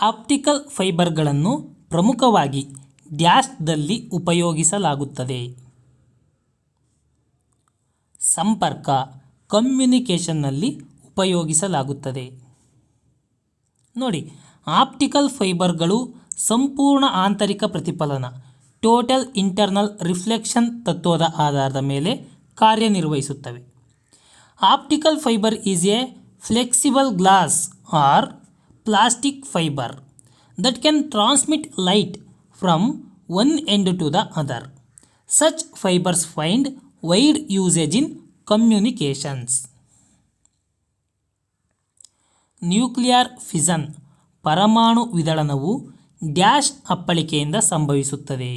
Optical ಫೈಬರ್ಗಳನ್ನು ಪ್ರಮುಖವಾಗಿ ಡ್ಯಾಶ್ದಲ್ಲಿ ಉಪಯೋಗಿಸಲಾಗುತ್ತದೆ. ಸಂಪರ್ಕ ಕಮ್ಯುನಿಕೇಷನ್ನಲ್ಲಿ ಉಪಯೋಗಿಸಲಾಗುತ್ತದೆ. ನೋಡಿ, ಆಪ್ಟಿಕಲ್ ಫೈಬರ್ಗಳು ಸಂಪೂರ್ಣ ಆಂತರಿಕ ಪ್ರತಿಫಲನ, ಟೋಟಲ್ ಇಂಟರ್ನಲ್ ರಿಫ್ಲೆಕ್ಷನ್ ತತ್ವದ ಆಧಾರದ ಮೇಲೆ ಕಾರ್ಯನಿರ್ವಹಿಸುತ್ತವೆ. Optical fibre is a flexible glass or plastic fibre that can transmit light from one end to the other such fibres find wide usage in communications nuclear fission ಪರಮಾಣು ವಿದಳನವು dash ಅಪ್ಪಳಿಕೆಯಿಂದ ಸಂಭವಿಸುತ್ತದೆ.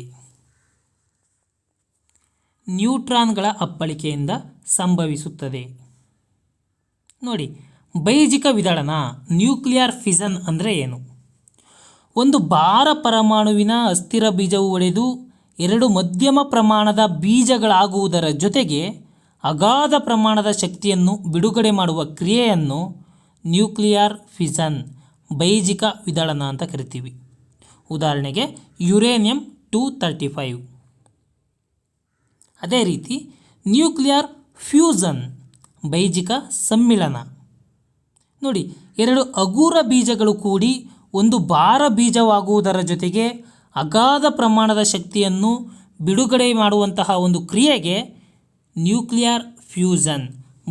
ನ್ಯೂಟ್ರಾನ್ಗಳ ಅಪ್ಪಳಿಕೆಯಿಂದ ಸಂಭವಿಸುತ್ತದೆ. ನೋಡಿ ಬೈಜಿಕ ವಿದಳನ nuclear fission ಅಂದರೆ ಏನು? ಒಂದು ಭಾರ ಪರಮಾಣುವಿನ ಅಸ್ಥಿರ ಬೀಜವು ಒಡೆದು ಎರಡು ಮಧ್ಯಮ ಪ್ರಮಾಣದ ಬೀಜಗಳಾಗುವುದರ ಜೊತೆಗೆ ಅಗಾಧ ಪ್ರಮಾಣದ ಶಕ್ತಿಯನ್ನು ಬಿಡುಗಡೆ ಮಾಡುವ ಕ್ರಿಯೆಯನ್ನು ನ್ಯೂಕ್ಲಿಯರ್ ಫಿಸನ್, ಬೈಜಿಕ ವಿದಳನ ಅಂತ ಕರಿತೀವಿ. ಉದಾಹರಣೆಗೆ ಯುರೇನಿಯಂ ಟು ತರ್ಟಿ ಫೈವ್. ಅದೇ ರೀತಿ ನ್ಯೂಕ್ಲಿಯರ್ ಫ್ಯೂಸನ್, ಬೈಜಿಕ ಸಮ್ಮಿಳನ. ನೋಡಿ, ಎರಡು ಅಗೂರ ಬೀಜಗಳು ಕೂಡಿ ಒಂದು ಭಾರ ಬೀಜವಾಗುವುದರ ಜೊತೆಗೆ ಅಗಾಧ ಪ್ರಮಾಣದ ಶಕ್ತಿಯನ್ನು ಬಿಡುಗಡೆ ಮಾಡುವಂತಹ ಒಂದು ಕ್ರಿಯೆಗೆ ನ್ಯೂಕ್ಲಿಯರ್ ಫ್ಯೂಸನ್,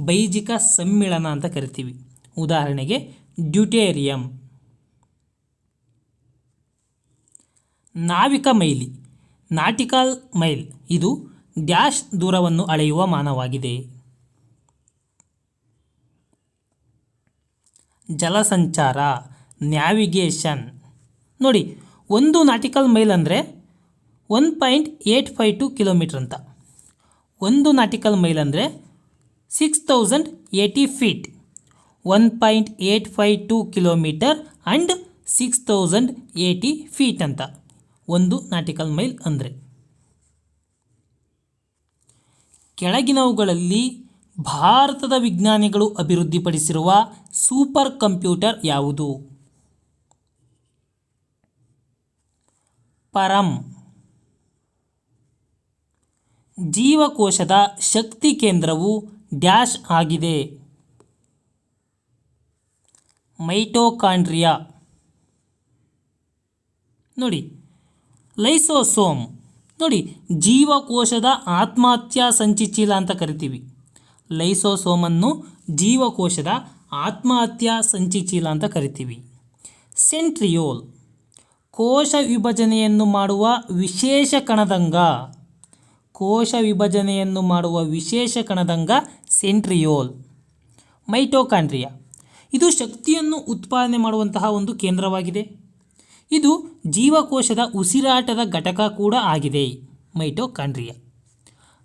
ಬೈಜಿಕ ಸಮ್ಮಿಳನ ಅಂತ ಕರಿತೀವಿ. ಉದಾಹರಣೆಗೆ ಡ್ಯೂಟೇರಿಯಂ. ನಾವಿಕ ಮೈಲಿ, ನಾಟಿಕಲ್ ಮೈಲ್, ಇದು ಡ್ಯಾಶ್ ದೂರವನ್ನು ಅಳೆಯುವ ಮಾನವಾಗಿದೆ. ಜಲಸಂಚಾರ, ನ್ಯಾವಿಗೇಷನ್. ನೋಡಿ, ಒಂದು ನಾಟಿಕಲ್ ಮೈಲ್ ಅಂದರೆ one point eight five two kilometre ಅಂತ. ಒಂದು ನಾಟಿಕಲ್ ಮೈಲ್ ಅಂದರೆ six thousand eighty feet. One point eight five two kilometre and six thousand eighty feet ಅಂತ. ಒಂದು ನಾಟಿಕಲ್ ಮೈಲ್ ಅಂದರೆ. ಕೆಳಗಿನವುಗಳಲ್ಲಿ ಭಾರತದ ವಿಜ್ಞಾನಿಗಳು ಅಭಿವೃದ್ಧಿಪಡಿಸಿರುವ ಸೂಪರ್ ಕಂಪ್ಯೂಟರ್ ಯಾವುದು? ಪರಂ. ಜೀವಕೋಶದ ಶಕ್ತಿ ಕೇಂದ್ರವು ಡ್ಯಾಶ್ ಆಗಿದೆ. ಮೈಟೋಕಾಂಡ್ರಿಯಾ. ನೋಡಿ, ಲೈಸೋಸೋಮ್. ನೋಡಿ, ಜೀವಕೋಶದ ಆತ್ಮಹತ್ಯಾ ಸಂಚಿಚೀಲ ಅಂತ ಕರಿತೀವಿ. ಲೈಸೋಸೋಮನ್ನು ಜೀವಕೋಶದ ಆತ್ಮಹತ್ಯಾ ಸಂಚಿಚೀಲ ಅಂತ ಕರಿತೀವಿ. ಸೆಂಟ್ರಿಯೋಲ್, ಕೋಶ ವಿಭಜನೆಯನ್ನು ಮಾಡುವ ವಿಶೇಷ ಕಣದಂಗ, ಕೋಶ ವಿಭಜನೆಯನ್ನು ಮಾಡುವ ವಿಶೇಷ ಕಣದಂಗ ಸೆಂಟ್ರಿಯೋಲ್. ಮೈಟೋಕಾಂಡ್ರಿಯಾ, ಇದು ಶಕ್ತಿಯನ್ನು ಉತ್ಪಾದನೆ ಮಾಡುವಂತಹ ಒಂದು ಕೇಂದ್ರವಾಗಿದೆ. ಇದು ಜೀವಕೋಶದ ಉಸಿರಾಟದ ಘಟಕ ಕೂಡ ಆಗಿದೆ ಮೈಟೋಕಾಂಡ್ರಿಯಾ.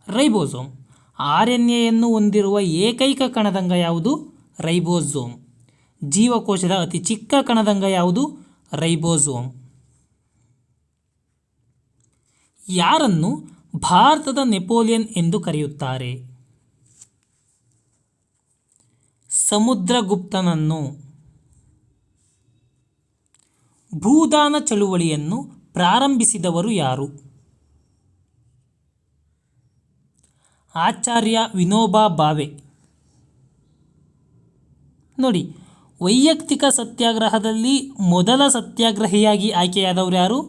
ರೈಬೋಸೋಮ್ ಆರ್ ಎನ್ ಎಯನ್ನು ಹೊಂದಿರುವ ಏಕೈಕ ಕಣದಂಗ ಯಾವುದು? ರೈಬೋಸೋಮ್. ಜೀವಕೋಶದ ಅತಿ ಚಿಕ್ಕ ಕಣದಂಗ ಯಾವುದು? ರೈಬೋಸೋಮ್. ಯಾರನ್ನು ಭಾರತದ ನೆಪೋಲಿಯನ್ ಎಂದು ಕರೆಯುತ್ತಾರೆ? ಸಮುದ್ರಗುಪ್ತನನ್ನು. ಭೂದಾನ ಚಳುವಳಿಯನ್ನು ಪ್ರಾರಂಭಿಸಿದವರು ಯಾರು? ಆಚಾರ್ಯ ವಿನೋಬಾ ಭಾವೆ ನೋಡಿ, ವೈಯಕ್ತಿಕ ಸತ್ಯಾಗ್ರಹದಲ್ಲಿ ಮೊದಲ ಸತ್ಯಾಗ್ರಹಿಯಾಗಿ ಆಯ್ಕೆಯಾದವರು ಯಾರು?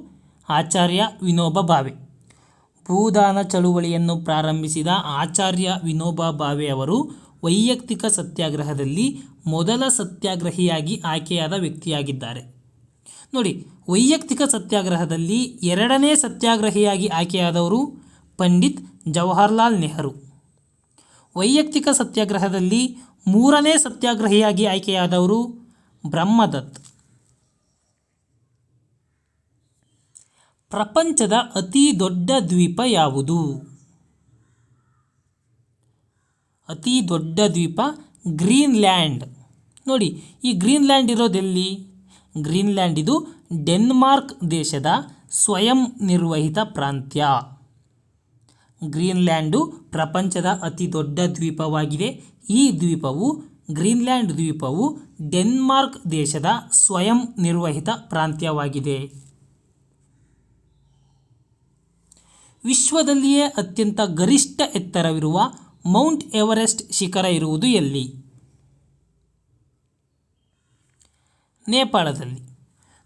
ಆಚಾರ್ಯ ವಿನೋಬಾ ಭಾವೆ ಭೂದಾನ ಚಳುವಳಿಯನ್ನು ಪ್ರಾರಂಭಿಸಿದ ಆಚಾರ್ಯ ವಿನೋಬಾ ಭಾವೆ ಅವರು ವೈಯಕ್ತಿಕ ಸತ್ಯಾಗ್ರಹದಲ್ಲಿ ಮೊದಲ ಸತ್ಯಾಗ್ರಹಿಯಾಗಿ ಆಯ್ಕೆಯಾದ ವ್ಯಕ್ತಿಯಾಗಿದ್ದಾರೆ. ನೋಡಿ, ವೈಯಕ್ತಿಕ ಸತ್ಯಾಗ್ರಹದಲ್ಲಿ ಎರಡನೇ ಸತ್ಯಾಗ್ರಹಿಯಾಗಿ ಆಯ್ಕೆಯಾದವರು ಪಂಡಿತ್ ಜವಾಹರ್ಲಾಲ್ ನೆಹರು. ವೈಯಕ್ತಿಕ ಸತ್ಯಾಗ್ರಹದಲ್ಲಿ ಮೂರನೇ ಸತ್ಯಾಗ್ರಹಿಯಾಗಿ ಆಯ್ಕೆಯಾದವರು ಬ್ರಹ್ಮದತ್. ಪ್ರಪಂಚದ ಅತಿ ದೊಡ್ಡ ದ್ವೀಪ ಯಾವುದು? ಅತಿ ದೊಡ್ಡ ದ್ವೀಪ ಗ್ರೀನ್ಲ್ಯಾಂಡ್. ನೋಡಿ, ಈ ಗ್ರೀನ್ಲ್ಯಾಂಡ್ ಇರೋದೆಲ್ಲಿ ಗ್ರೀನ್ಲ್ಯಾಂಡ್ ಇದು ಡೆನ್ಮಾರ್ಕ್ ದೇಶದ ಸ್ವಯಂ ನಿರ್ವಹಿತ ಪ್ರಾಂತ್ಯ. ಗ್ರೀನ್ಲ್ಯಾಂಡು ಪ್ರಪಂಚದ ಅತಿ ದೊಡ್ಡ ದ್ವೀಪವಾಗಿದೆ. ಈ ದ್ವೀಪವು ಗ್ರೀನ್ಲ್ಯಾಂಡ್ ದ್ವೀಪವು ಡೆನ್ಮಾರ್ಕ್ ದೇಶದ ಸ್ವಯಂ ನಿರ್ವಹಿತ ಪ್ರಾಂತ್ಯವಾಗಿದೆ. ವಿಶ್ವದಲ್ಲಿಯೇ ಅತ್ಯಂತ ಗರಿಷ್ಠ ಎತ್ತರವಿರುವ ಮೌಂಟ್ ಎವರೆಸ್ಟ್ ಶಿಖರ ಇರುವುದು ಎಲ್ಲಿ? ನೇಪಾಳದಲ್ಲಿ.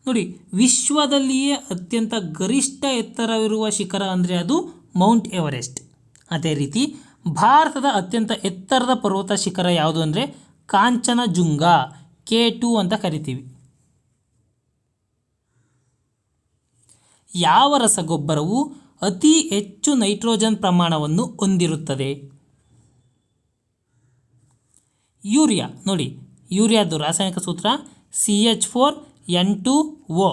ನೋಡಿ, ವಿಶ್ವದಲ್ಲಿಯೇ ಅತ್ಯಂತ ಗರಿಷ್ಠ ಎತ್ತರವಿರುವ ಶಿಖರ ಅಂದರೆ ಅದು ಮೌಂಟ್ ಎವರೆಸ್ಟ್. ಅದೇ ರೀತಿ ಭಾರತದ ಅತ್ಯಂತ ಎತ್ತರದ ಪರ್ವತ ಶಿಖರ ಯಾವುದು ಅಂದರೆ ಕಾಂಚನಜುಂಗ, ಕೆ ಟು ಅಂತ ಕರಿತೀವಿ. ಯಾವ ರಸಗೊಬ್ಬರವು ಅತಿ ಹೆಚ್ಚು ನೈಟ್ರೋಜನ್ ಪ್ರಮಾಣವನ್ನು ಹೊಂದಿರುತ್ತದೆ? ಯೂರಿಯಾ. ನೋಡಿ ಯೂರಿಯಾದು ರಾಸಾಯನಿಕ ಸೂತ್ರ C H four N two O.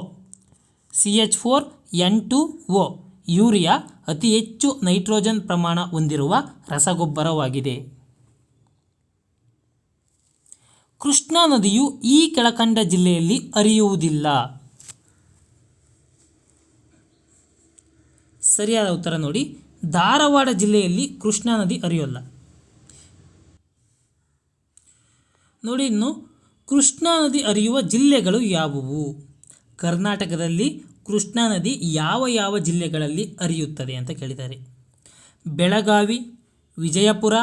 C H four N two O. Urea ಅತಿ ಹೆಚ್ಚು ನೈಟ್ರೋಜನ್ ಪ್ರಮಾಣ ಹೊಂದಿರುವ ರಸಗೊಬ್ಬರವಾಗಿದೆ. ಕೃಷ್ಣಾ ನದಿಯು ಈ ಕೆಳಕಂಡ ಜಿಲ್ಲೆಯಲ್ಲಿ ಅರಿಯುವುದಿಲ್ಲ ಸರಿಯಾದ ಉತ್ತರ ನೋಡಿ. ಧಾರವಾಡ ಜಿಲ್ಲೆಯಲ್ಲಿ ಕೃಷ್ಣಾ ನದಿ ಅರಿಯೋಲ್ಲ ನೋಡಿ ಇನ್ನು, ಕೃಷ್ಣಾ ನದಿ ಹರಿಯುವ ಜಿಲ್ಲೆಗಳು ಯಾವುವು? ಕರ್ನಾಟಕದಲ್ಲಿ ಕೃಷ್ಣಾ ನದಿ ಯಾವ ಯಾವ ಜಿಲ್ಲೆಗಳಲ್ಲಿ ಹರಿಯುತ್ತದೆ ಅಂತ ಕೇಳಿದ್ದಾರೆ. ಬೆಳಗಾವಿ, ವಿಜಯಪುರ,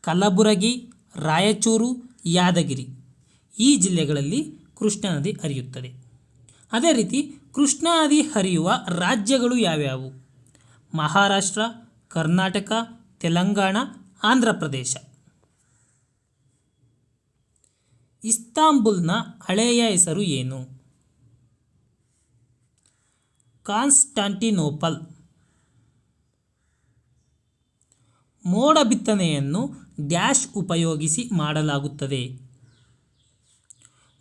ಕಲಬುರಗಿ, ರಾಯಚೂರು, ಯಾದಗಿರಿ ಈ ಜಿಲ್ಲೆಗಳಲ್ಲಿ ಕೃಷ್ಣಾ ನದಿ ಹರಿಯುತ್ತದೆ. ಅದೇ ರೀತಿ ಕೃಷ್ಣಾ ನದಿ ಹರಿಯುವ ರಾಜ್ಯಗಳು ಯಾವ್ಯಾವು? ಮಹಾರಾಷ್ಟ್ರ, ಕರ್ನಾಟಕ, ತೆಲಂಗಾಣ, ಆಂಧ್ರ ಪ್ರದೇಶ. ಇಸ್ತಾಂಬುಲ್ನ ಹಳೆಯ ಹೆಸರು ಏನು? ಕಾನ್ಸ್ಟಾಂಟಿನೋಪಲ್. ಮೋಡ ಬಿತ್ತನೆಯನ್ನು ಡ್ಯಾಶ್ ಉಪಯೋಗಿಸಿ ಮಾಡಲಾಗುತ್ತದೆ.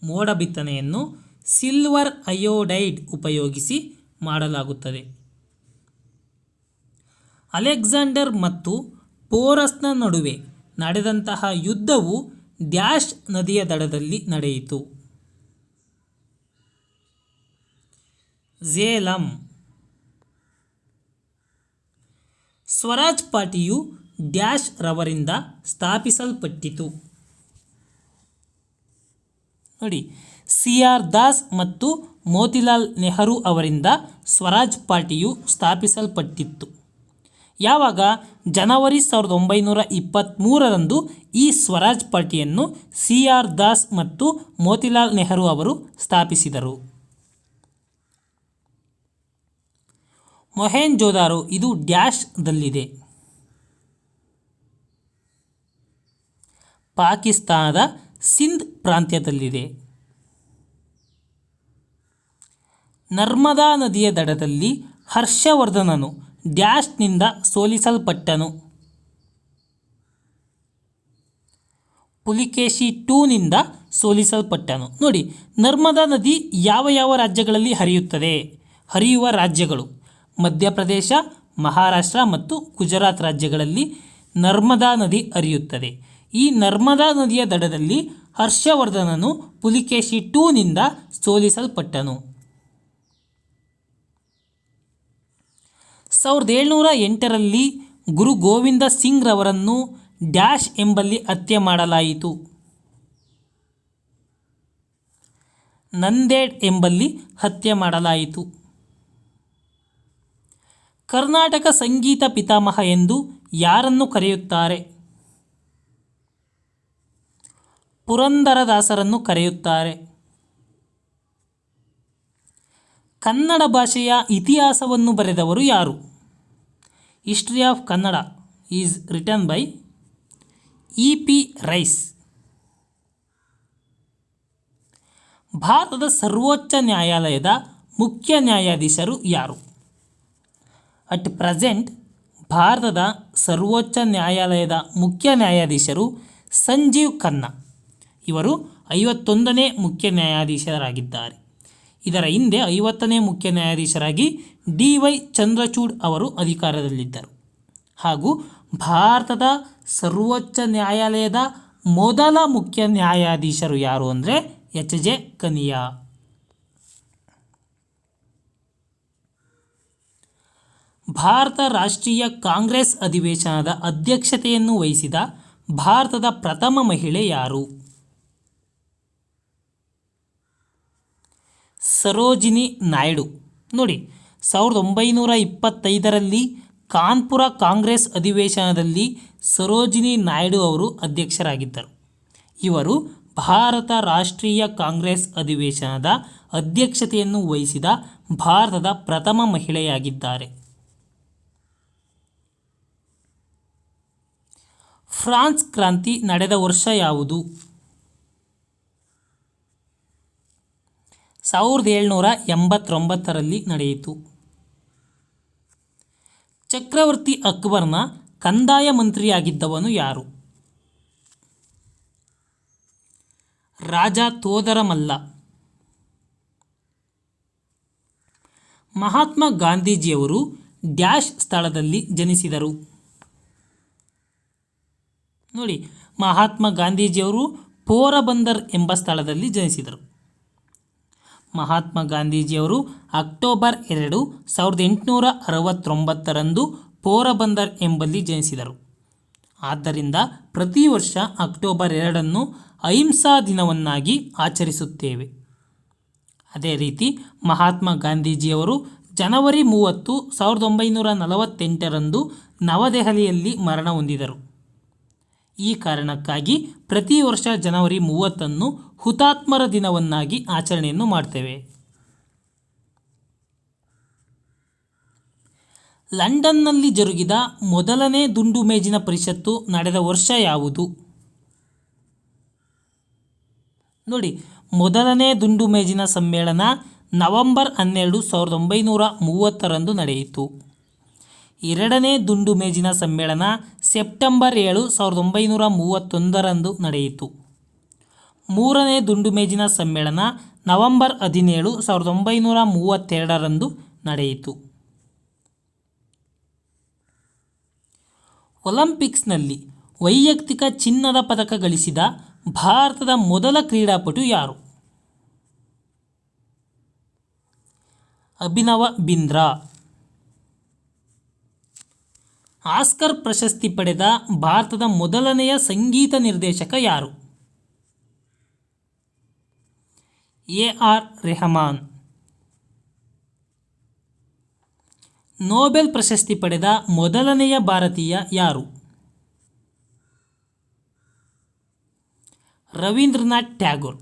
ಮೋಡ ಬಿತ್ತನೆಯನ್ನು ಸಿಲ್ವರ್ ಅಯೋಡೈಡ್ ಉಪಯೋಗಿಸಿ ಮಾಡಲಾಗುತ್ತದೆ. ಅಲೆಕ್ಸಾಂಡರ್ ಮತ್ತು ಪೋರಸ್ನ ನಡುವೆ ನಡೆದಂತಹ ಯುದ್ಧವು ಡ್ಯಾಶ್ ನದಿಯ ದಡದಲ್ಲಿ ನಡೆಯಿತು. ಝೇಲಂ. ಸ್ವರಾಜ್ ಪಾರ್ಟಿಯು ಡ್ಯಾಶ್ ರವರಿಂದ ಸ್ಥಾಪಿಸಲ್ಪಟ್ಟಿತು. ನೋಡಿ, ಸಿ ಆರ್ ದಾಸ್ ಮತ್ತು ಮೋತಿಲಾಲ್ ನೆಹರು ಅವರಿಂದ ಸ್ವರಾಜ್ ಪಾರ್ಟಿಯು ಸ್ಥಾಪಿಸಲ್ಪಟ್ಟಿತ್ತು. ಯಾವಾಗ? ಜನವರಿ ಸಾವಿರದ ಒಂಬೈನೂರ ಇಪ್ಪತ್ತ್ಮೂರರಂದು ಈ ಸ್ವರಾಜ್ ಪಾರ್ಟಿಯನ್ನು ಸಿ ಆರ್ ದಾಸ್ ಮತ್ತು ಮೋತಿಲಾಲ್ ನೆಹರು ಅವರು ಸ್ಥಾಪಿಸಿದರು. ಮೊಹೆಂಜೋದಾರೋ ಇದು ಡ್ಯಾಶ್ದಲ್ಲಿದೆ ಪಾಕಿಸ್ತಾನದ ಸಿಂಧ್ ಪ್ರಾಂತ್ಯದಲ್ಲಿದೆ. ನರ್ಮದಾ ನದಿಯ ದಡದಲ್ಲಿ ಹರ್ಷವರ್ಧನನು ಡ್ಯಾಶ್ನಿಂದ ಸೋಲಿಸಲ್ಪಟ್ಟನು. ಪುಲಿಕೇಶಿ ಟೂನಿಂದ ಸೋಲಿಸಲ್ಪಟ್ಟನು. ನೋಡಿ, ನರ್ಮದಾ ನದಿ ಯಾವ ಯಾವ ರಾಜ್ಯಗಳಲ್ಲಿ ಹರಿಯುತ್ತದೆ? ಹರಿಯುವ ರಾಜ್ಯಗಳು. ಮಧ್ಯಪ್ರದೇಶ, ಮಹಾರಾಷ್ಟ್ರ ಮತ್ತು ಗುಜರಾತ್ ರಾಜ್ಯಗಳಲ್ಲಿ ನರ್ಮದಾ ನದಿ ಹರಿಯುತ್ತದೆ. ಈ ನರ್ಮದಾ ನದಿಯ ದಡದಲ್ಲಿ ಹರ್ಷವರ್ಧನನು ಪುಲಿಕೇಶಿ ಟೂನಿಂದ ಸೋಲಿಸಲ್ಪಟ್ಟನು. ಸಾವಿರದ ಏಳ್ನೂರ ಎಂಟರಲ್ಲಿ ಗುರು ಗೋವಿಂದ ಸಿಂಗ್ ರವರನ್ನು ಡ್ಯಾಶ್ ಎಂಬಲ್ಲಿ ಹತ್ಯೆ ಮಾಡಲಾಯಿತು. ನಂದೇಡ್ ಎಂಬಲ್ಲಿ ಹತ್ಯೆ ಮಾಡಲಾಯಿತು. ಕರ್ನಾಟಕ ಸಂಗೀತ ಪಿತಾಮಹ ಎಂದು ಯಾರನ್ನು ಕರೆಯುತ್ತಾರೆ? ಪುರಂದರದಾಸರನ್ನು ಕರೆಯುತ್ತಾರೆ. ಕನ್ನಡ ಭಾಷೆಯ ಇತಿಹಾಸವನ್ನು ಬರೆದವರು ಯಾರು? History of Kannada is written by E P Rice. ಭಾರತದ ಸರ್ವೋಚ್ಚ ನ್ಯಾಯಾಲಯದ ಮುಖ್ಯ ನ್ಯಾಯಾಧೀಶರು ಯಾರು? ಅಟ್ ಪ್ರೆಸೆಂಟ್ ಭಾರತದ ಸರ್ವೋಚ್ಚ ನ್ಯಾಯಾಲಯದ ಮುಖ್ಯ ನ್ಯಾಯಾಧೀಶರು ಸಂಜೀವ್ ಖನ್ನಾ. ಇವರು ಐವತ್ತೊಂದನೇ ಮುಖ್ಯ ನ್ಯಾಯಾಧೀಶರಾಗಿದ್ದಾರೆ. ಇದರ ಹಿಂದೆ ಐವತ್ತನೇ ಮುಖ್ಯ ನ್ಯಾಯಾಧೀಶರಾಗಿ ಡಿ ವೈ ಚಂದ್ರಚೂಡ್ ಅವರು ಅಧಿಕಾರದಲ್ಲಿದ್ದರು. ಹಾಗೂ ಭಾರತದ ಸರ್ವೋಚ್ಚ ನ್ಯಾಯಾಲಯದ ಮೊದಲ ಮುಖ್ಯ ನ್ಯಾಯಾಧೀಶರು ಯಾರು ಅಂದರೆ ಎಚ್ ಜೆ ಕನಿಯಾ ಭಾರತ ರಾಷ್ಟ್ರೀಯ ಕಾಂಗ್ರೆಸ್ ಅಧಿವೇಶನದ ಅಧ್ಯಕ್ಷತೆಯನ್ನು ವಹಿಸಿದ ಭಾರತದ ಪ್ರಥಮ ಮಹಿಳೆ ಯಾರು? ಸರೋಜಿನಿ ನಾಯ್ಡು. ನೋಡಿ, ಸಾವಿರದ ಒಂಬೈನೂರ ಇಪ್ಪತ್ತೈದರಲ್ಲಿ ಕಾನ್ಪುರ ಕಾಂಗ್ರೆಸ್ ಅಧಿವೇಶನದಲ್ಲಿ ಸರೋಜಿನಿ ನಾಯ್ಡು ಅವರು ಅಧ್ಯಕ್ಷರಾಗಿದ್ದರು. ಇವರು ಭಾರತ ರಾಷ್ಟ್ರೀಯ ಕಾಂಗ್ರೆಸ್ ಅಧಿವೇಶನದ ಅಧ್ಯಕ್ಷತೆಯನ್ನು ವಹಿಸಿದ ಭಾರತದ ಪ್ರಥಮ ಮಹಿಳೆಯಾಗಿದ್ದಾರೆ. ಫ್ರಾನ್ಸ್ ಕ್ರಾಂತಿ ನಡೆದ ವರ್ಷ ಯಾವುದು? ಸಾವಿರದ ಏಳ್ನೂರ ಎಂಬತ್ತೊಂಬತ್ತರಲ್ಲಿ ನಡೆಯಿತು. ಚಕ್ರವರ್ತಿ ಅಕ್ಬರ್ನ ಕಂದಾಯ ಮಂತ್ರಿಯಾಗಿದ್ದವನು ಯಾರು? ರಾಜ ತೋದರಮಲ್ಲ. ಮಹಾತ್ಮ ಗಾಂಧೀಜಿಯವರು ಡ್ಯಾಶ್ ಸ್ಥಳದಲ್ಲಿ ಜನಿಸಿದರು. ನೋಡಿ, ಮಹಾತ್ಮ ಗಾಂಧೀಜಿಯವರು ಪೋರಬಂದರ್ ಎಂಬ ಸ್ಥಳದಲ್ಲಿ ಜನಿಸಿದರು. ಮಹಾತ್ಮ ಗಾಂಧೀಜಿಯವರು ಅಕ್ಟೋಬರ್ ಎರಡು ಸಾವಿರದ ಎಂಟುನೂರ ಅರವತ್ತೊಂಬತ್ತರಂದು ಪೋರಬಂದರ್ ಎಂಬಲ್ಲಿ ಜನಿಸಿದರು. ಆದ್ದರಿಂದ ಪ್ರತಿ ವರ್ಷ ಅಕ್ಟೋಬರ್ ಎರಡನ್ನು ಅಹಿಂಸಾ ದಿನವನ್ನಾಗಿ ಆಚರಿಸುತ್ತೇವೆ. ಅದೇ ರೀತಿ ಮಹಾತ್ಮ ಗಾಂಧೀಜಿಯವರು ಜನವರಿ ಮೂವತ್ತು ಸಾವಿರದ ಒಂಬೈನೂರ ನಲವತ್ತೆಂಟರಂದು ನವದೆಹಲಿಯಲ್ಲಿ ಮರಣ ಹೊಂದಿದರು. ಈ ಕಾರಣಕ್ಕಾಗಿ ಪ್ರತಿ ವರ್ಷ ಜನವರಿ ಮೂವತ್ತನ್ನು ಹುತಾತ್ಮರ ದಿನವನ್ನಾಗಿ ಆಚರಣೆಯನ್ನು ಮಾಡ್ತೇವೆ. ಲಂಡನ್ನಲ್ಲಿ ಜರುಗಿದ ಮೊದಲನೇ ದುಂಡು ಮೇಜಿನ ಪರಿಷತ್ತು ನಡೆದ ವರ್ಷ ಯಾವುದು? ನೋಡಿ, ಮೊದಲನೇ ದುಂಡು ಮೇಜಿನ ಸಮ್ಮೇಳನ ನವೆಂಬರ್ ಹನ್ನೆರಡು ಸಾವಿರದ ಒಂಬೈನೂರ ಮೂವತ್ತರಂದು ನಡೆಯಿತು. ಎರಡನೇ ದುಂಡು ಮೇಜಿನ ಸಮ್ಮೇಳನ ಸೆಪ್ಟೆಂಬರ್ ಏಳು ಸಾವಿರದ ಒಂಬೈನೂರ ಮೂವತ್ತೊಂದರಂದು ನಡೆಯಿತು. ಮೂರನೇ ದುಂಡು ಮೇಜಿನ ಸಮ್ಮೇಳನ ನವೆಂಬರ್ ಹದಿನೇಳು ಸಾವಿರದ ಒಂಬೈನೂರ ಮೂವತ್ತೆರಡರಂದು ನಡೆಯಿತು. ಒಲಿಂಪಿಕ್ಸ್ನಲ್ಲಿ ವೈಯಕ್ತಿಕ ಚಿನ್ನದ ಪದಕ ಗಳಿಸಿದ ಭಾರತದ ಮೊದಲ ಕ್ರೀಡಾಪಟು ಯಾರು? ಅಭಿನವ ಬಿಂದ್ರಾ. ಆಸ್ಕರ್ ಪ್ರಶಸ್ತಿ ಪಡೆದ ಭಾರತದ ಮೊದಲನೆಯ ಸಂಗೀತ ನಿರ್ದೇಶಕ ಯಾರು? A R Rahman. ನೋಬೆಲ್ ಪ್ರಶಸ್ತಿ ಪಡೆದ ಮೊದಲನೆಯ ಭಾರತೀಯ ಯಾರು? ರವೀಂದ್ರನಾಥ್ ಟ್ಯಾಗೋರ್.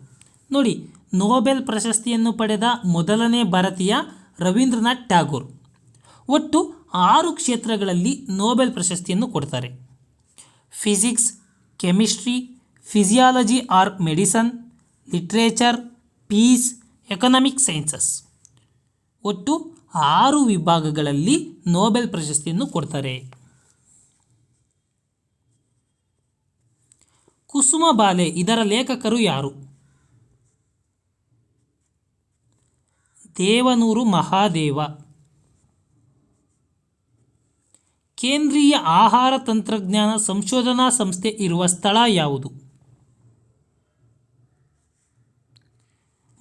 ನೋಡಿ, ನೋಬೆಲ್ ಪ್ರಶಸ್ತಿಯನ್ನು ಪಡೆದ ಮೊದಲನೇ ಭಾರತೀಯ ರವೀಂದ್ರನಾಥ್ ಟ್ಯಾಗೋರ್. ಒಟ್ಟು ಆರು ಕ್ಷೇತ್ರಗಳಲ್ಲಿ ನೋಬೆಲ್ ಪ್ರಶಸ್ತಿಯನ್ನು ಕೊಡ್ತಾರೆ. Physics, chemistry, physiology or medicine, literature, peace, economic sciences. ಒಟ್ಟು ಆರು ವಿಭಾಗಗಳಲ್ಲಿ ನೋಬೆಲ್ ಪ್ರಶಸ್ತಿಯನ್ನು ಕೊಡ್ತಾರೆ. ಕುಸುಮ ಬಾಲೆ ಇದರ ಲೇಖಕರು ಯಾರು? ದೇವನೂರು ಮಹಾದೇವ. ಕೇಂದ್ರೀಯ ಆಹಾರ ತಂತ್ರಜ್ಞಾನ ಸಂಶೋಧನಾ ಸಂಸ್ಥೆ ಇರುವ ಸ್ಥಳ ಯಾವುದು?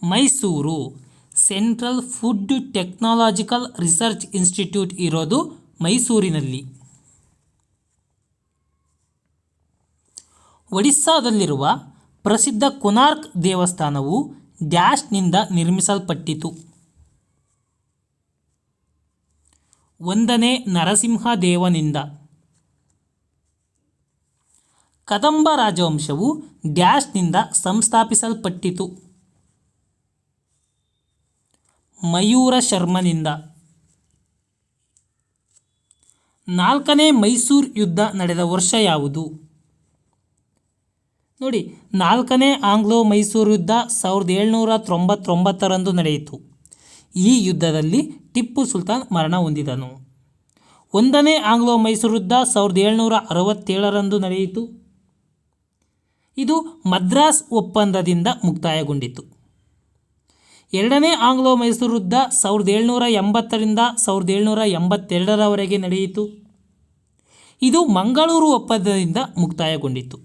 Mysuru. Central food technological research institute ಇರೋದು ಮೈಸೂರಿನಲ್ಲಿ. ಒಡಿಸ್ಸಾದಲ್ಲಿರುವ ಪ್ರಸಿದ್ಧ ಕೊನಾರ್ಕ್ ದೇವಸ್ಥಾನವು ಡ್ಯಾಶ್ನಿಂದ ನಿರ್ಮಿಸಲ್ಪಟ್ಟಿತು. ಒಂದನೇ ನರಸಿಂಹದೇವನಿಂದ. ಕದಂಬ ರಾಜವಂಶವು ಡ್ಯಾಶ್ನಿಂದ ಸಂಸ್ಥಾಪಿಸಲ್ಪಟ್ಟಿತು. ಮಯೂರ ಶರ್ಮನಿಂದ. ನಾಲ್ಕನೇ ಮೈಸೂರು ಯುದ್ಧ ನಡೆದ ವರ್ಷ ಯಾವುದು? ನೋಡಿ, ನಾಲ್ಕನೇ ಆಂಗ್ಲೋ ಮೈಸೂರು ಯುದ್ಧ ಸಾವಿರದ ಏಳ್ನೂರ ತೊಂಬತ್ತೊಂಬತ್ತರಂದು ನಡೆಯಿತು. ಈ ಯುದ್ಧದಲ್ಲಿ ಟಿಪ್ಪು ಸುಲ್ತಾನ್ ಮರಣ ಹೊಂದಿದನು. ಒಂದನೇ ಆಂಗ್ಲೋ ಮೈಸೂರು ಯುದ್ಧ ಸಾವಿರದ ಏಳ್ನೂರ ಅರವತ್ತೇಳರಂದು ನಡೆಯಿತು. ಇದು ಮದ್ರಾಸ್ ಒಪ್ಪಂದದಿಂದ ಮುಕ್ತಾಯಗೊಂಡಿತು. ಎರಡನೇ ಆಂಗ್ಲೋ ಮೈಸೂರು ಯುದ್ಧ ಸಾವಿರದ ಏಳ್ನೂರ ಎಂಬತ್ತರಿಂದ ಸಾವಿರದ ಏಳ್ನೂರ ಎಂಬತ್ತೆರಡರವರೆಗೆ ನಡೆಯಿತು. ಇದು ಮಂಗಳೂರು ಒಪ್ಪಂದದಿಂದ ಮುಕ್ತಾಯಗೊಂಡಿತು.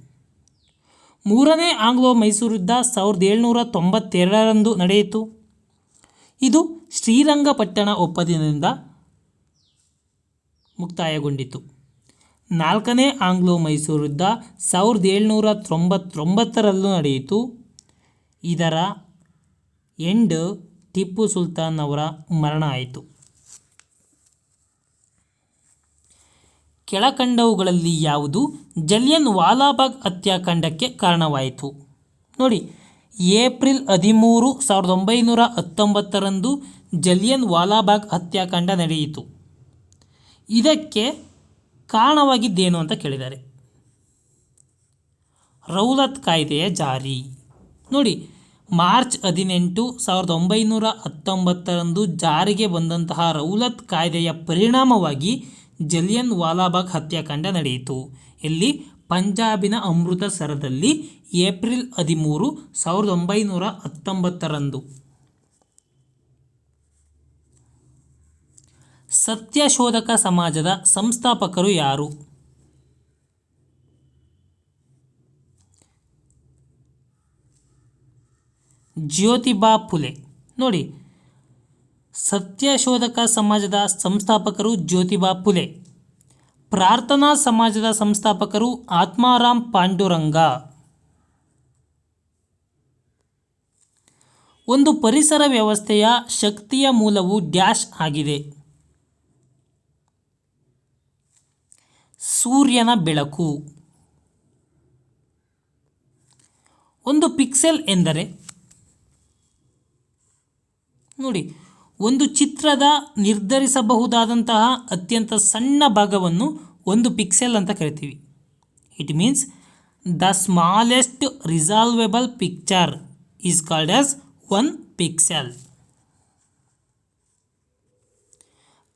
ಮೂರನೇ ಆಂಗ್ಲೋ ಮೈಸೂರು ಯುದ್ಧ ಸಾವಿರದ ಏಳ್ನೂರ ತೊಂಬತ್ತೆರಡರಂದು ನಡೆಯಿತು. ಇದು ಶ್ರೀರಂಗಪಟ್ಟಣ ಒಪ್ಪಂದದಿಂದ ಮುಕ್ತಾಯಗೊಂಡಿತು. ನಾಲ್ಕನೇ ಆಂಗ್ಲೋ ಮೈಸೂರು ಯುದ್ಧ ಸಾವಿರದ ಏಳ್ನೂರ ತೊಂಬತ್ತೊಂಬತ್ತರಲ್ಲೂ ನಡೆಯಿತು. ಇದರ ಎಂಡ್ ಟಿಪ್ಪು ಸುಲ್ತಾನ್ ಅವರ ಮರಣ ಆಯಿತು. ಕೆಳಕಂಡವುಗಳಲ್ಲಿ ಯಾವುದು ಜಲಿಯನ್ ವಾಲಾಬಾಗ್ ಹತ್ಯಾಕಾಂಡಕ್ಕೆ ಕಾರಣವಾಯಿತು? ನೋಡಿ, ಏಪ್ರಿಲ್ ಹದಿಮೂರು ಸಾವಿರದ ಒಂಬೈನೂರ ಹತ್ತೊಂಬತ್ತರಂದು ಜಲಿಯನ್ ವಾಲಾಬಾಗ್ ಹತ್ಯಾಕಾಂಡ ನಡೆಯಿತು. ಇದಕ್ಕೆ ಕಾರಣವಾಗಿದ್ದೇನು ಅಂತ ಕೇಳಿದ್ದಾರೆ. ರೌಲತ್ ಕಾಯ್ದೆಯ ಜಾರಿ. ನೋಡಿ, ಮಾರ್ಚ್ ಹದಿನೆಂಟು ಸಾವಿರದ ಒಂಬೈನೂರ ಹತ್ತೊಂಬತ್ತರಂದು ಜಾರಿಗೆ ಬಂದಂತಹ ರೌಲತ್ ಕಾಯ್ದೆಯ ಪರಿಣಾಮವಾಗಿ ಜಲಿಯನ್ ವಾಲಾಬಾಗ್ ಹತ್ಯಾಕಾಂಡ ನಡೆಯಿತು. ಇಲ್ಲಿ ಪಂಜಾಬಿನ ಅಮೃತಸರದಲ್ಲಿ ಏಪ್ರಿಲ್ ಹದಿಮೂರು ಸಾವಿರದ ಒಂಬೈನೂರ ಹತ್ತೊಂಬತ್ತರಂದು ಸತ್ಯಶೋಧಕ ಸಮಾಜದ ಸಂಸ್ಥಾಪಕರು ಯಾರು? ಜ್ಯೋತಿಬಾ ಫುಲೆ. ನೋಡಿ, ಸತ್ಯಶೋಧಕ ಸಮಾಜದ ಸಂಸ್ಥಾಪಕರು ಜ್ಯೋತಿಬಾ ಫುಲೆ. ಪ್ರಾರ್ಥನಾ ಸಮಾಜದ ಸಂಸ್ಥಾಪಕರು ಆತ್ಮಾರಾಮ್ ಪಾಂಡುರಂಗ. ಒಂದು ಪರಿಸರ ವ್ಯವಸ್ಥೆಯ ಶಕ್ತಿಯ ಮೂಲವು ಡ್ಯಾಶ್ ಆಗಿದೆ. ಸೂರ್ಯನ ಬೆಳಕು. ಒಂದು ಪಿಕ್ಸೆಲ್ ಎಂದರೆ, ನೋಡಿ, ಒಂದು ಚಿತ್ರದ ನಿರ್ಧರಿಸಬಹುದಾದಂತಹ ಅತ್ಯಂತ ಸಣ್ಣ ಭಾಗವನ್ನು ಒಂದು ಪಿಕ್ಸೆಲ್ ಅಂತ ಕರಿತೀವಿ. It means the smallest resolvable picture is called as one pixel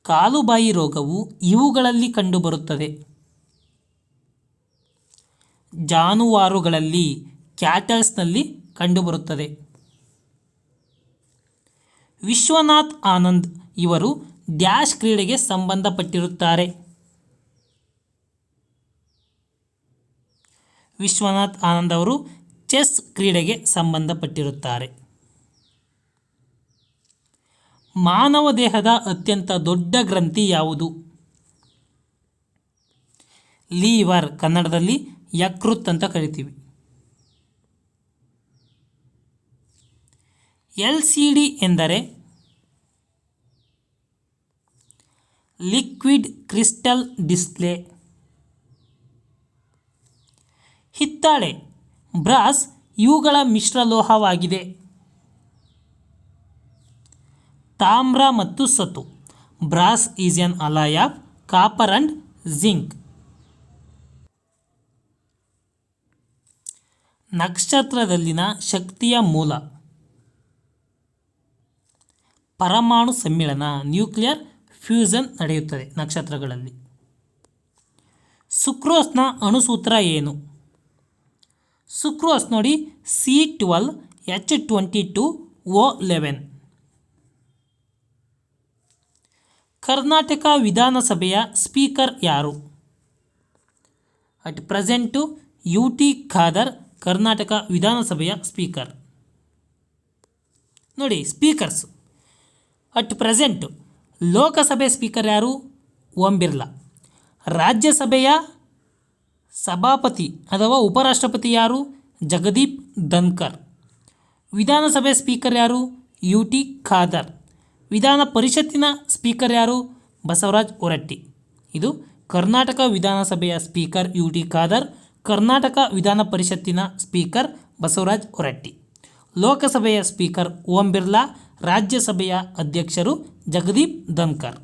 ಕಾಲುಬಾಯಿ ರೋಗವು ಇವುಗಳಲ್ಲಿ ಕಂಡುಬರುತ್ತದೆ. ಜಾನುವಾರುಗಳಲ್ಲಿ ಕ್ಯಾಟಲ್ಸ್ನಲ್ಲಿ ಕಂಡುಬರುತ್ತದೆ. ವಿಶ್ವನಾಥ್ ಆನಂದ್ ಇವರು ಡ್ಯಾಶ್ ಕ್ರೀಡೆಗೆ ಸಂಬಂಧಪಟ್ಟಿರುತ್ತಾರೆ. ವಿಶ್ವನಾಥ್ ಆನಂದ್ ಅವರು ಚೆಸ್ ಕ್ರೀಡೆಗೆ ಸಂಬಂಧಪಟ್ಟಿರುತ್ತಾರೆ. ಮಾನವ ದೇಹದ ಅತ್ಯಂತ ದೊಡ್ಡ ಗ್ರಂಥಿ ಯಾವುದು? ಲೀವರ್ ಕನ್ನಡದಲ್ಲಿ ಯಕೃತ್ ಅಂತ ಕರಿತೀವಿ. ಎಲ್ ಸಿ ಡಿ ಎಂದರೆ ಲಿಕ್ವಿಡ್ ಕ್ರಿಸ್ಟಲ್ ಡಿಸ್ಪ್ಲೇ. ಹಿತ್ತಾಳೆ ಬ್ರಾಸ್ ಇವುಗಳ ಮಿಶ್ರಲೋಹವಾಗಿದೆ ತಾಮ್ರ ಮತ್ತು ಸತು brass is an alloy of copper and zinc. ನಕ್ಷತ್ರದಲ್ಲಿನ ಶಕ್ತಿಯ ಮೂಲ. ಪರಮಾಣು ಸಮ್ಮಿಳನ, ನ್ಯೂಕ್ಲಿಯರ್ ಫ್ಯೂಸನ್ ನಡೆಯುತ್ತದೆ ನಕ್ಷತ್ರಗಳಲ್ಲಿ. ಸುಕ್ರೋಸ್ನ ಅಣುಸೂತ್ರ ಏನು? ಸುಕ್ರೋಸ್ ನೋಡಿ, C twelve, H twenty two O eleven. Karnataka ವಿಧಾನಸಭೆಯ ಸ್ಪೀಕರ್ ಯಾರು? At present U T Khader Karnataka ವಿಧಾನಸಭೆಯ ಸ್ಪೀಕರ್. ನೋಡಿ, speakers. At present Lok Sabha speaker ಯಾರು? ಓಂ ಬಿರ್ಲಾ. ರಾಜ್ಯಸಭೆಯ ಸಭಾಪತಿ ಅಥವಾ ಉಪರಾಷ್ಟ್ರಪತಿ ಯಾರು? ಜಗದೀಪ್ ಧನ್ಕರ್. ವಿಧಾನಸಭೆ ಸ್ಪೀಕರ್ ಯಾರು? U T Khader. ವಿಧಾನ ಪರಿಷತ್ತಿನ ಸ್ಪೀಕರ್ ಯಾರು? ಬಸವರಾಜ್ ಹೊರಟ್ಟಿ. ಇದು ಕರ್ನಾಟಕ ವಿಧಾನಸಭೆಯ speaker U T Khader. Karnataka ವಿಧಾನ ಪರಿಷತ್ತಿನ ಸ್ಪೀಕರ್ ಬಸವರಾಜ್ ಹೊರಟ್ಟಿ, ಲೋಕಸಭೆಯ ಸ್ಪೀಕರ್ ಓಂ ಬಿರ್ಲಾ, ರಾಜ್ಯಸಭೆಯ ಅಧ್ಯಕ್ಷರು ಜಗದೀಪ್ ಧನ್ಕರ್.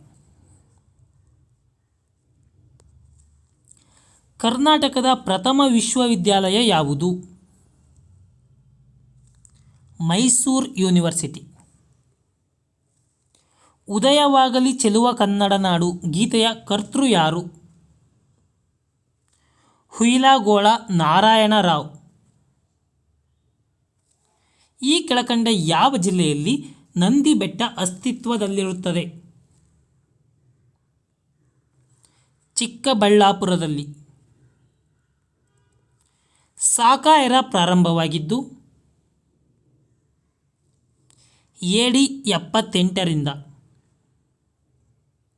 ಕರ್ನಾಟಕದ ಪ್ರಥಮ ವಿಶ್ವವಿದ್ಯಾಲಯ ಯಾವುದು? ಮೈಸೂರು ಯೂನಿವರ್ಸಿಟಿ. ಉದಯವಾಗಲಿ ಚೆಲುವ ಕನ್ನಡ ನಾಡು, ಗೀತೆಯ ಕರ್ತೃ ಯಾರು? ಹುಯಿಲಾಗೋಳ ನಾರಾಯಣ ರಾವ್ ಈ ಕೆಳಕಂಡ ಯಾವ ಜಿಲ್ಲೆಯಲ್ಲಿ ನಂದಿ ಬೆಟ್ಟ ಅಸ್ತಿತ್ವದಲ್ಲಿರುತ್ತದೆ? ಚಿಕ್ಕಬಳ್ಳಾಪುರದಲ್ಲಿ. ಸಾಕಾಯರ ಪ್ರಾರಂಭವಾಗಿದ್ದು ಎ ಡಿ ಎಪ್ಪತ್ತೆಂಟರಿಂದ.